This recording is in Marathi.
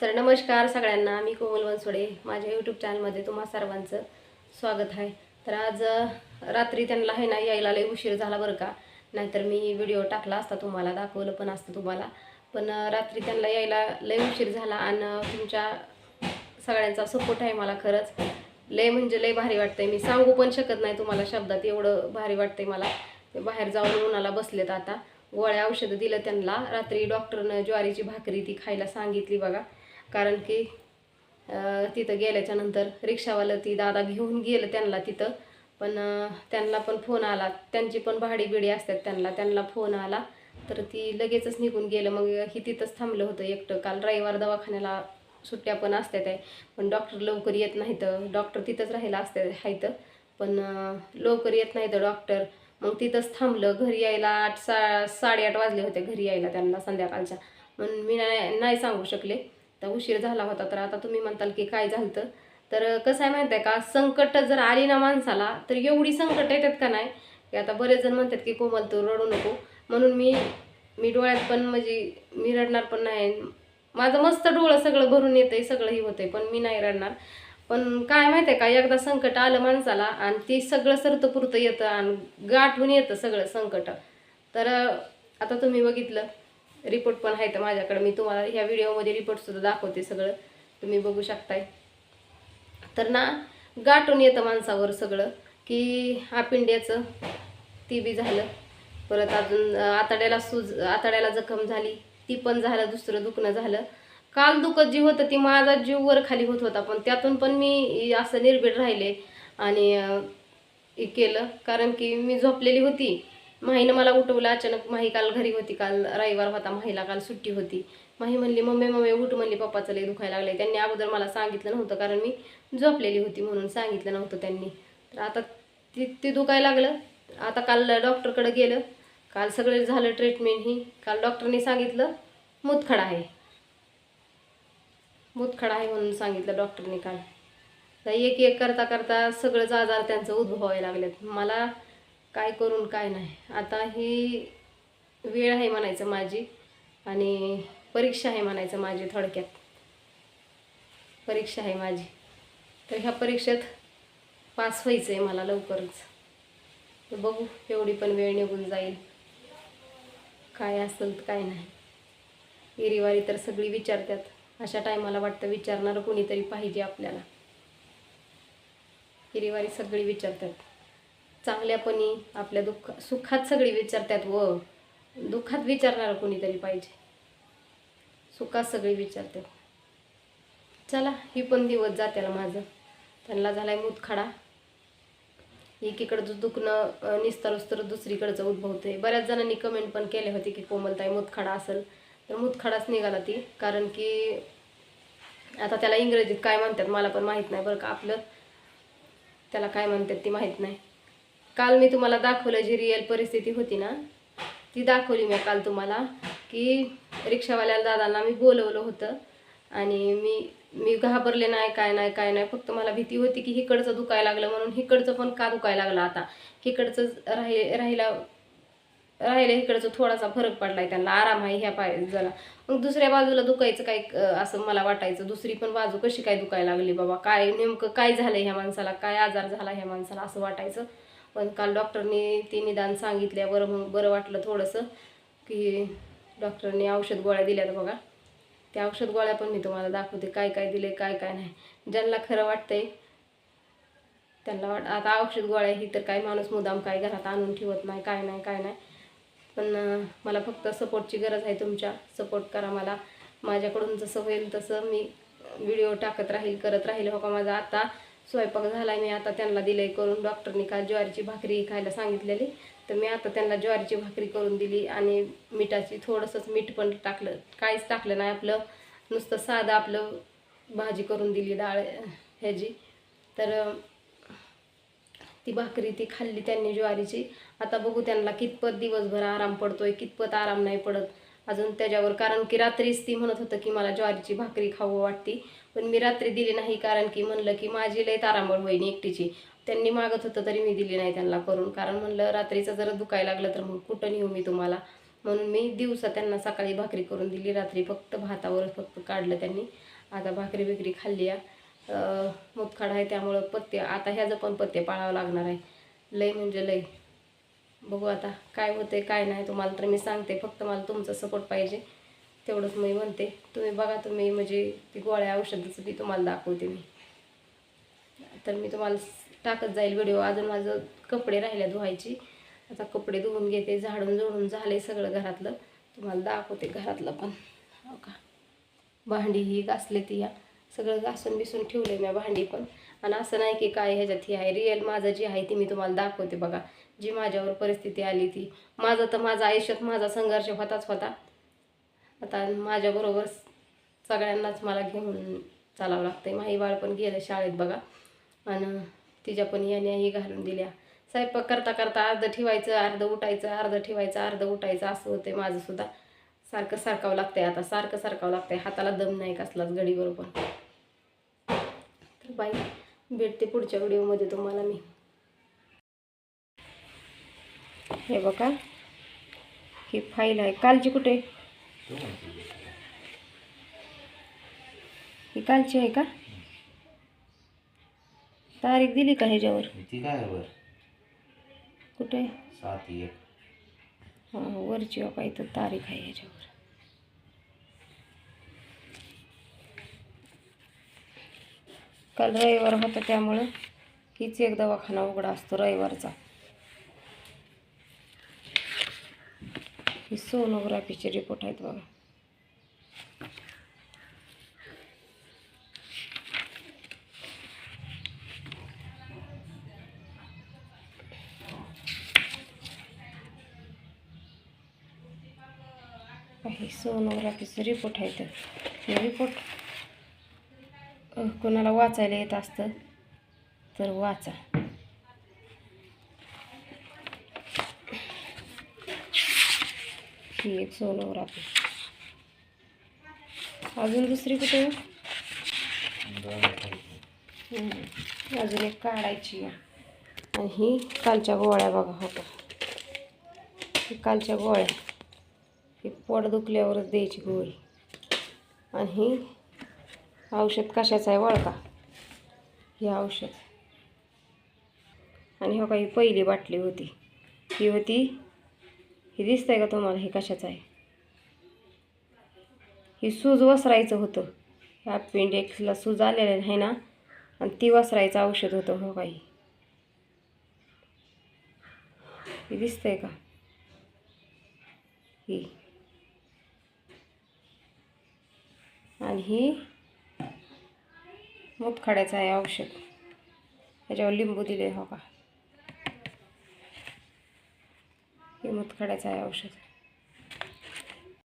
तर नमस्कार सगळ्यांना मी कोमल वनसोडे. माझ्या यूट्यूब चॅनलमध्ये तुम्हा सर्वांचं स्वागत आहे. तर आज रात्री त्यांना आहे ना यायला लय उशीर झाला बरं का. नाहीतर मी व्हिडिओ टाकला असता तुम्हाला दाखवलं पण असतं तुम्हाला. पण रात्री त्यांना यायला लय उशीर झाला आणि तुमच्या सगळ्यांचा सपोर्ट आहे मला खरंच. लय म्हणजे लय भारी वाटतंय. मी सांगू पण शकत नाही तुम्हाला शब्दात एवढं भारी वाटतंय मला. ते बाहेर जाऊन उन्हाला बसलेत आता. गोळ्या औषधं दिलं त्यांना. रात्री डॉक्टरनं ज्वारीची भाकरी ती खायला सांगितली बघा. कारण की तिथं गेल्याच्यानंतर रिक्षावालं ती दादा घेऊन गेलं त्यांना तिथं. पण त्यांना पण फोन आला. त्यांची पण भाडी बिडी असतात त्यांना. त्यांना फोन आला. तर ती लगेचच निघून गेलं. मग ही तिथंच थांबलं होतं एकटं. काल रविवार दवाखान्याला सुट्ट्या पण असतात आहे. पण डॉक्टर लवकर येत नाहीत. डॉक्टर तिथंच राहिला असतात आहेत पण लवकर येत नाहीत डॉक्टर. मग तिथंच थांबलं. घरी यायला आठ सा साडेआठ वाजले होते घरी यायला त्यांना संध्याकाळच्या. म्हणून मी नाही नाही सांगू शकले. तर उशीर झाला होता तर आता तुम्ही म्हणताल की काय झालं तर कसं आहे माहिती आहे का संकट जर आली ना माणसाला तर एवढी संकट येतात का नाही? की आता बरेच जण म्हणतात की कोमल तू रडू नको. म्हणून मी मी डोळ्यात पण म्हणजे मी रडणार पण नाही. माझं मस्त डोळं सगळं भरून येतंय सगळंही होतंय पण मी नाही रडणार. पण काय माहिती आहे का एकदा संकट आलं माणसाला आणि ते सगळं सरतपुरतं येतं आणि गाठून येतं सगळं संकट. तर आता तुम्ही बघितलं रिपोर्ट पण आहेत माझ्याकडे. मी तुम्हाला ह्या व्हिडिओमध्ये रिपोर्टसुद्धा दाखवते सगळं. तुम्ही बघू शकताय. तर ना गाठून येतं माणसावर सगळं की आपिंड्याचं ती बी झालं. परत अजून आतड्याला सूज आतड्याला जखम झाली ती पण झालं दुसरं दुखणं झालं. काल दुखत जी होतं ती माझा जीव वर खाली होत होता पण त्यातून पण मी असं निर्भीड राहिले आणि केलं. कारण की मी झोपलेली होती. माहीनं मला उठवलं अचानक माही काल घरी होती काल रविवार होता माहीला काल सुट्टी होती. माही म्हणली मम्मी मम्मी उठ म्हणली पप्पाचं लय दुखायला लागले त्यांनी अगोदर मला सांगितलं नव्हतं कारण मी झोपलेली होती म्हणून सांगितलं नव्हतं त्यांनी. तर आता ती ते दुखायला लागलं. आता काल डॉक्टरकडे गेलं. काल सगळं झालं ट्रीटमेंट ही. काल डॉक्टरने सांगितलं मुतखडा आहे. मुतखडा आहे म्हणून सांगितलं डॉक्टरने काल. तर एक एक करता करता सगळंच आजार त्यांचं उद्भवायला लागलेत. मला काय करून काय नाही. आता ही वेळ आहे म्हणायचं माझी आणि परीक्षा आहे म्हणायचं माझी थोडक्यात. परीक्षा आहे माझी. तर ह्या परीक्षेत पास व्हायचं आहे मला लवकरच. तर बघू एवढी पण वेळ निघून जाईल. काय असेल काय नाही. इरीवारी तर सगळी विचारतात. अशा टायमाला वाटतं विचारणारं कोणीतरी पाहिजे आपल्याला. हिरीवारी सगळी विचारतात. चांगल्यापणी आपल्या दुःख सुखात सगळी विचारतात व दुःखात विचारणारं कोणीतरी पाहिजे? सुखात सगळी विचारतात. चला ही पण दिवस जात्याला माझं. त्यांना झालाय मुतखडा. एकीकडचं दुखणं निस्तर दुसरीकडचं उद्भवते बऱ्याच जणांनी कमेंट पण केले होते की कोमलताई मुतखडा असेल. तर मुतखडाच निघाला ती. कारण की आता त्याला इंग्रजीत काय म्हणतात मला पण माहीत नाही बरं का. आपलं त्याला काय म्हणतात ती माहीत नाही. काल मी तुम्हाला दाखवलं जी रिअल परिस्थिती होती ना ती दाखवली मी काल तुम्हाला की रिक्षावाल्या दादांना मी बोलवलं होतं आणि मी मी घाबरले नाही काय नाही काय नाही फक्त मला भीती होती की हिकडचं दुखायला लागलं म्हणून हिकडचं पण का दुखायला लागलं आता? हिकडचं राहि राहिला राहिलं इकडचं थोडासा फरक पडलाय त्यांना. आराम आहे ह्या पाय जरा. मग दुसऱ्या बाजूला दुखायचं काय असं मला वाटायचं. दुसरी पण बाजू कशी काय दुखायला लागली बाबा? काय नेमकं काय झालंय ह्या माणसाला? काय आजार झाला ह्या माणसाला? असं वाटायचं. पण काल डॉक्टरनी ते निदान सांगितल्यावर मग बरं वाटलं थोडंसं की डॉक्टरने औषध गोळ्या दिल्यात बघा. त्या औषध गोळ्या पण मी तुम्हाला दाखवते. काय काय दिले काय काय नाही. ज्यांना खरं वाटतंय त्यांना वाट आता औषध गोळ्या ही तर काय माणूस मुदाम काय घरात आणून ठेवत नाही काय नाही काय नाही. पण मला फक्त सपोर्टची गरज आहे तुमच्या. सपोर्ट करा मला. माझ्याकडून जसं होईल तसं मी व्हिडिओ टाकत राहील करत राहील. हो का? माझा आता स्वयंपाक झाला मी आता त्यांना दिले करून. डॉक्टरनी काल ज्वारीची भाकरी खायला सांगितलेली. तर मी आता त्यांना ज्वारीची भाकरी करून दिली आणि मिठाची थोडंसंच मीठ पण टाकलं. काहीच टाकलं नाही आपलं. नुसतं साधं आपलं भाजी करून दिली डाळ ह्याची. तर ती भाकरी ती खाल्ली त्यांनी ज्वारीची. आता बघू त्यांना कितपत दिवसभर आराम पडतोय कितपत आराम नाही पडत. अजून त्याच्यावर कारण की रात्रीच ती म्हणत होतं की मला ज्वारीची भाकरी खावं वाटती. पण मी रात्री दिली नाही कारण की म्हणलं की माझी लय तारांबळ होईन एकटीची. त्यांनी मागत होतं तरी मी दिली नाही त्यांना करून. कारण म्हणलं रात्रीचं जर दुखायला लागलं तर मग कुठं नेऊ मी तुम्हाला? म्हणून मी दिवसा त्यांना सकाळी भाकरी करून दिली. रात्री फक्त भातावर फक्त काढलं त्यांनी. आता भाकरी बिकरी खाल्ली आहे मुतखाड आहे त्यामुळं पत्ते आता ह्याचं पण पत्ते पाळावं लागणार आहे. लय म्हणजे लय. बघू आता काय होते काय नाही तुम्हाला तर मी सांगते. फक्त मला तुमचा सपोर्ट पाहिजे. तेवढंच मी म्हणते. तुम्ही बघा तुम्ही म्हणजे ती गोळ्या औषधाचं बी तुम्हाला दाखवते मी. तर मी तुम्हाला टाकत जाईल व्हिडिओ अजून माझं कपडे राहिले धुवायची. आता कपडे धुवून घेते. झाडून जोडून झाले सगळं घरातलं. तुम्हाला दाखवते घरातलं पण. हो का? भांडी ही घासले ती या. सगळं घासून बिसून ठेवले मी भांडी पण. आणि असं नाही की काय ह्याच्यात ही आहे. रिअल माझं जी आहे ती मी तुम्हाला दाखवते बघा. जी माझ्यावर परिस्थिती आली ती. माझं तर माझा आयुष्यात माझा संघर्ष होताच होता. आता माझ्याबरोबर सगळ्यांनाच मला घेऊन चालावं लागतं माही बाळ पण गेलं शाळेत बघा. आणि तिच्या पण याण्याही घालून दिल्या. स्वयंपाक करता करता अर्ध ठेवायचं अर्ध उठायचं अर्ध ठेवायचं अर्ध उठायचं असं होते माझंसुद्धा सारखं सारखावं लागतंय आता सारखं सारखावं लागतंय. हाताला दम नाही कसलाच पण. तर बाई भेटते पुढच्या व्हिडिओमध्ये तुम्हाला मी. हे बघा ही फाईल आहे. कालची कुठे? ही कालची आहे का? तारीख दिली का ह्याच्यावर? कुठे? सात एक. हां वरची बाबा इथं तारीख आहे याच्यावर. काल रविवार होता त्यामुळं हीच एक दवाखाना उघडा असतो रविवारचा. ही सोनोग्राफीचे रिपोर्ट आहेत बघा. काही सोनोग्राफीचं रिपोर्ट आहे तर हे रिपोर्ट कोणाला वाचायला येत असतं तर वाचा. ही एक सोनोग्राफी अजून दुसरी कुठे? अजून एक काढायची आणि ही कालच्या गोळ्या बघा होत्या. कालच्या गोळ्या. ही पोट दुखल्यावरच द्यायची गोळी. आणि ही औषध कशाचं आहे वळका? हे औषध. आणि हो का ही पहिली बाटली होती. ही होती. ही दिसतंय का तुम्हाला? हे कशाचं आहे? ही सूज वसरायचं होतं. ह्या अपेंडिक्सला सूज आलेलं आहे ना? आणि ती वसरायचं औषध होतं हो काही हे दिसतंय का? ही. आणि ही मुतखड्याचं आहे औषध. याच्यावर लिंबू दिले हो का? हे मुतखड्याचं आहे औषध.